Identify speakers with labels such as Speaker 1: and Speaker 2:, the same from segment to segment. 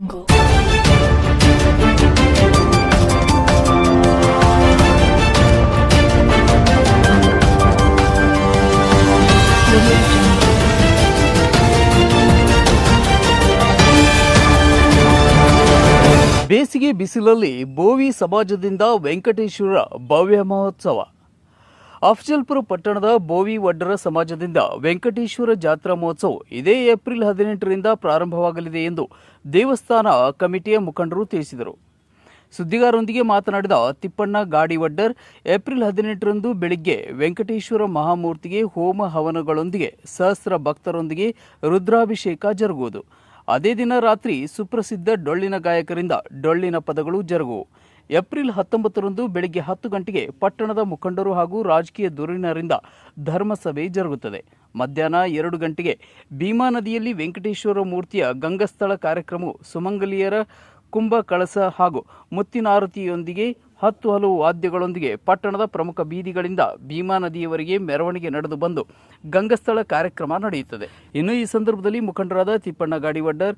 Speaker 1: Go.
Speaker 2: ಬೇಸಿಗೆ ಬಿಸಿಲಲ್ಲಿ ಬೋವಿ ಸಮಾಜದಿಂದ ವೆಂಕಟೇಶ್ವರ ಭವ್ಯ ಮಹೋತ್ಸವ ಅಫಜಲ್ಪುರ ಪಟ್ಟಣದ ಬೋವಿ ವಡ್ಡರ ಸಮಾಜದಿಂದ ವೆಂಕಟೇಶ್ವರ ಜಾತ್ರಾ ಮಹೋತ್ಸವ ಇದೇ ಏಪ್ರಿಲ್ ಹದಿನೆಂಟರಿಂದ ಪ್ರಾರಂಭವಾಗಲಿದೆ ಎಂದು ದೇವಸ್ಥಾನ ಕಮಿಟಿಯ ಮುಖಂಡರು ತಿಳಿಸಿದರು. ಸುದ್ದಿಗಾರರೊಂದಿಗೆ ಮಾತನಾಡಿದ ತಿಪ್ಪಣ್ಣ ಗಾಡಿವಡ್ಡರ್ ಏಪ್ರಿಲ್ ಹದಿನೆಂಟರಂದು ಬೆಳಿಗ್ಗೆ ವೆಂಕಟೇಶ್ವರ ಮಹಾಮೂರ್ತಿಗೆ ಹೋಮ ಹವನಗಳೊಂದಿಗೆ ಸಹಸ್ರ ಭಕ್ತರೊಂದಿಗೆ ರುದ್ರಾಭಿಷೇಕ ಜರುಗುವುದು. ಅದೇ ದಿನ ರಾತ್ರಿ ಸುಪ್ರಸಿದ್ಧ ಡೊಳ್ಳಿನ ಗಾಯಕರಿಂದ ಡೊಳ್ಳಿನ ಪದಗಳು ಜರುಗುವು. ಏಪ್ರಿಲ್ ಹತ್ತೊಂಬತ್ತರಂದು ಬೆಳಗ್ಗೆ ಹತ್ತು ಗಂಟೆಗೆ ಪಟ್ಟಣದ ಮುಖಂಡರು ಹಾಗೂ ರಾಜಕೀಯ ಧುರೀಣರಿಂದ ಧರ್ಮಸಭೆ ಜರುಗುತ್ತದೆ. ಮಧ್ಯಾಹ್ನ ಎರಡು ಗಂಟೆಗೆ ಭೀಮಾ ನದಿಯಲ್ಲಿ ವೆಂಕಟೇಶ್ವರ ಮೂರ್ತಿಯ ಗಂಗಸ್ಥಳ ಕಾರ್ಯಕ್ರಮವು ಸುಮಂಗಲಿಯರ ಕುಂಭ ಕಳಸ ಹಾಗೂ ಮುತ್ತಿನಾರತಿಯೊಂದಿಗೆ ಹತ್ತು ಹಲವು ವಾದ್ಯಗಳೊಂದಿಗೆ ಪಟ್ಟಣದ ಪ್ರಮುಖ ಬೀದಿಗಳಿಂದ ಭೀಮಾ ನದಿಯವರೆಗೆ ಮೆರವಣಿಗೆ ನಡೆದು ಬಂದು ಗಂಗಸ್ಥಳ ಕಾರ್ಯಕ್ರಮ ನಡೆಯುತ್ತದೆ. ಇನ್ನು ಈ ಸಂದರ್ಭದಲ್ಲಿ ಮುಖಂಡರಾದ ತಿಪ್ಪಣ್ಣ ಗಾಡಿವಡ್ಡರ್,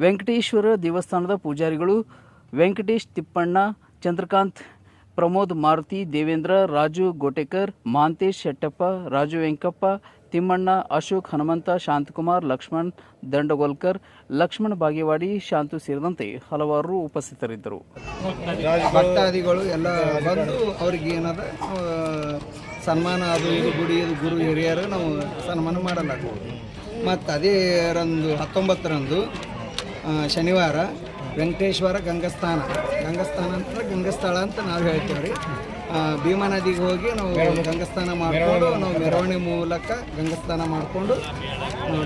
Speaker 2: ವೆಂಕಟೇಶ್ವರ ದೇವಸ್ಥಾನದ ಪೂಜಾರಿಗಳು ವೆಂಕಟೇಶ್ ತಿಪ್ಪಣ್ಣ, ಚಂದ್ರಕಾಂತ್, ಪ್ರಮೋದ್ ಮಾರುತಿ, ದೇವೇಂದ್ರ, ರಾಜು ಗೋಟೇಕರ್, ಮಾಂತೇಶ್ ಶೆಟ್ಟಪ್ಪ, ರಾಜು ವೆಂಕಪ್ಪ, ತಿಮ್ಮಣ್ಣ, ಅಶೋಕ್ ಹನುಮಂತ, ಶಾಂತಕುಮಾರ್, ಲಕ್ಷ್ಮಣ್, ದಂಡಗೋಲ್ಕರ್, ಲಕ್ಷ್ಮಣ್ ಬಾಗೇವಾಡಿ, ಶಾಂತು ಸೇರಿದಂತೆ ಹಲವಾರು ಉಪಸ್ಥಿತರಿದ್ದರು.
Speaker 3: ಭಕ್ತಾದಿಗಳು ಎಲ್ಲ ಬಂದು ಅವ್ರಿಗೆ ಏನಾದ ಸನ್ಮಾನ ಅದು ಇದು ಗುಡಿ ಗುರು ಹಿರಿಯರು ನಾವು ಸನ್ಮಾನ ಮಾಡಲಾಗುವುದು ಮತ್ತು ಅದೇ ರಂದು ಹತ್ತೊಂಬತ್ತರಂದು ಶನಿವಾರ ವೆಂಕಟೇಶ್ವರ ಗಂಗಸ್ಥಾನ. ಗಂಗಸ್ಥಾನ ಅಂತ ಗಂಗಸ್ಥಳ ಅಂತ ನಾವು ಹೇಳ್ತೇವೆ ರೀ ಭೀಮಾ ನದಿಗೆ ಹೋಗಿ ನಾವು ಗಂಗಸ್ಥಾನ ಮಾಡಿಕೊಂಡು ನಾವು ಮೆರವಣಿಗೆ ಮೂಲಕ ಗಂಗಸ್ಥಾನ ಮಾಡಿಕೊಂಡು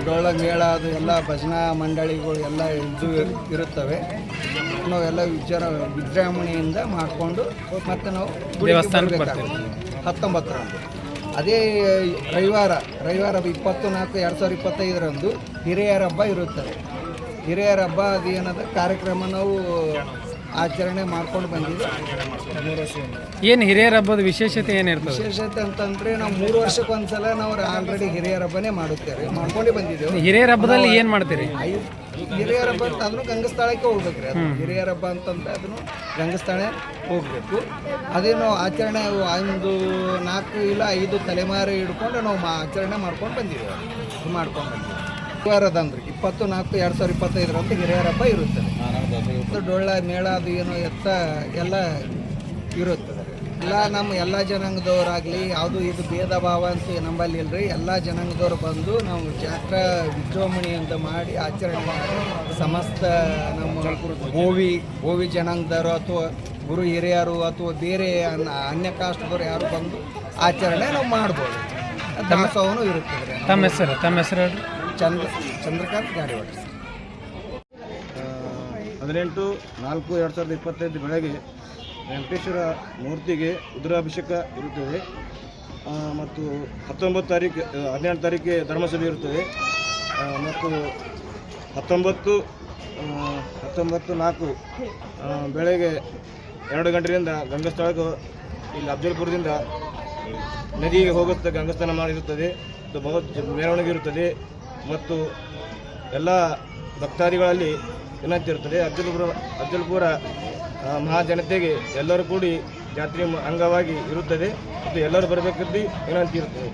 Speaker 3: ಡೊಳ್ಳ ಮೇಳ ಅದು ಎಲ್ಲ ಭಜನಾ ಮಂಡಳಿಗಳು ಎಲ್ಲ ಇದು ಇರುತ್ತವೆ. ನಾವೆಲ್ಲ ವಿಚಾರ ವಿಜೃಂಭಣೆಯಿಂದ ಮಾಡಿಕೊಂಡು ಮತ್ತೆ ನಾವು ಹತ್ತೊಂಬತ್ತರಂದು. ಅದೇ ರವಿವಾರ ರವಿವಾರ ಇಪ್ಪತ್ತು ನಾಲ್ಕು ಎರಡು ಸಾವಿರದ ಇಪ್ಪತ್ತೈದರಂದು ಹಿರಿಯರ ಹಬ್ಬ ಇರುತ್ತದೆ ಹಿರಿಯರ ಹಬ್ಬ ಅದು ಏನದ ಕಾರ್ಯಕ್ರಮ ನಾವು ಆಚರಣೆ ಮಾಡ್ಕೊಂಡು ಬಂದಿದ್ದೀವಿ
Speaker 4: ಏನು ಹಿರಿಯರ ಹಬ್ಬದ ವಿಶೇಷತೆ ಏನಿರ್ತದೆ
Speaker 3: ವಿಶೇಷತೆ ಅಂತಂದ್ರೆ ನಾವು ಮೂರು ವರ್ಷಕ್ಕೆ ಒಂದ್ಸಲ ನಾವು ಆಲ್ರೆಡಿ ಹಿರಿಯರ ಹಬ್ಬನೇ ಮಾಡುತ್ತೇವೆ ಮಾಡ್ಕೊಂಡು ಬಂದಿದ್ದೇವೆ.
Speaker 4: ಹಿರಿಯರ ಹಬ್ಬದಲ್ಲಿ ಏನು ಮಾಡ್ತೀರಿ?
Speaker 3: ಹಿರಿಯರ ಹಬ್ಬ ಅಂತ ಅದನ್ನು ಗಂಗಸ್ಥಳಕ್ಕೆ ಹೋಗ್ಬೇಕ್ರಿ ಅದು. ಹಿರಿಯರ ಹಬ್ಬ ಅಂತಂದ್ರೆ ಅದನ್ನು ಗಂಗಸ್ಥಳ ಹೋಗ್ಬೇಕು. ಅದೇ ನಾವು ಆಚರಣೆ ಒಂದು ನಾಲ್ಕು ಇಲ್ಲ ಐದು ತಲೆಮಾರು ಹಿಡ್ಕೊಂಡು ನಾವು ಆಚರಣೆ ಮಾಡ್ಕೊಂಡು ಬಂದಿದ್ದೇವೆ. ಇದು ಮಾಡ್ಕೊಂಡು ಬಂದಿದ್ದೇವೆ. ವಾರದಂದ್ರೆ ಇಪ್ಪತ್ತು ನಾಲ್ಕು ಎರಡು ಸಾವಿರ ಇಪ್ಪತ್ತೈದರಂದು ಹಿರಿಯರ ಹಬ್ಬ ಇರುತ್ತದೆ. ಡೊಳ್ಳ ಮೇಳ ಅದು ಏನು ಎತ್ತ ಎಲ್ಲ ಇರುತ್ತದೆ. ಎಲ್ಲ ನಮ್ಮ ಎಲ್ಲ ಜನಾಂಗದವರಾಗಲಿ ಯಾವುದು ಇದು ಭೇದ ಭಾವ ಅಂತ ನಂಬಲ್ಲಿ ಇಲ್ರಿ. ಎಲ್ಲ ಜನಾಂಗದವರು ಬಂದು ನಾವು ಜಾತ್ರಾ ಅಂತ ಮಾಡಿ ಆಚರಣೆ ಮಾಡಿ ಸಮಸ್ತ ನಮ್ಮ ಗೋವಿ ಗೋವಿ ಜನಾಂಗದವರು ಅಥವಾ ಗುರು ಹಿರಿಯರು ಅಥವಾ ಬೇರೆ ಅನ್ನ ಅನ್ಯ ಕಾಸ್ಟ್ದವ್ರು ಯಾರು ಬಂದು ಆಚರಣೆ ನಾವು ಮಾಡ್ಬೋದು. ದಾಸೋಹನೂ ಇರುತ್ತದೆ. ರೀ.
Speaker 4: ತಮ್ಮ ಹೆಸರು ತಮ್ಮ ಹೆಸರು
Speaker 3: ಚಂದ್ರ ಚಂದ್ರಕಾಂತ್ ಗಾಡಿವಾಡ.
Speaker 5: ಹದಿನೆಂಟು ನಾಲ್ಕು ಎರಡು ಸಾವಿರದ ಇಪ್ಪತ್ತೈದು ಬೆಳಗ್ಗೆ ವೆಂಕಟೇಶ್ವರ ಮೂರ್ತಿಗೆ ರುದ್ರಾಭಿಷೇಕ ಇರುತ್ತದೆ. ಮತ್ತು ಹತ್ತೊಂಬತ್ತು ತಾರೀಕು ಹದಿನೆಂಟು ತಾರೀಕಿಗೆ ಧರ್ಮಸಭೆ ಇರುತ್ತದೆ. ಮತ್ತು ಹತ್ತೊಂಬತ್ತು ಹತ್ತೊಂಬತ್ತು ನಾಲ್ಕು ಬೆಳಗ್ಗೆ ಎರಡು ಗಂಟೆಯಿಂದ ಗಂಗಸ್ಥಳಕ್ಕೆ ಇಲ್ಲಿ ಅಫ್ಜಲ್ಪುರದಿಂದ ನದಿಗೆ ಹೋಗುತ್ತಾ ಗಂಗಸ್ನಾನ ಮಾಡಿರುತ್ತದೆ. ಮತ್ತು ಬಹುತ್ ಮೆರವಣಿಗೆ ಇರುತ್ತದೆ. ಮತ್ತು ಎಲ್ಲ ಭಕ್ತಾದಿಗಳಲ್ಲಿ ವಿನಂತಿ ಇರುತ್ತದೆ. ಅಜ್ಜಲ್ಪುರ ಅಫಜಲ್ಪುರ ಆ, ಮಹಾಜನತೆಗೆ ಎಲ್ಲರೂ ಕೂಡಿ ಜಾತ್ರೆ ಅಂಗವಾಗಿ ಇರುತ್ತದೆ ಮತ್ತು ಎಲ್ಲರೂ ಬರಬೇಕೆಂದು ವಿನಂತಿ ಇರುತ್ತದೆ.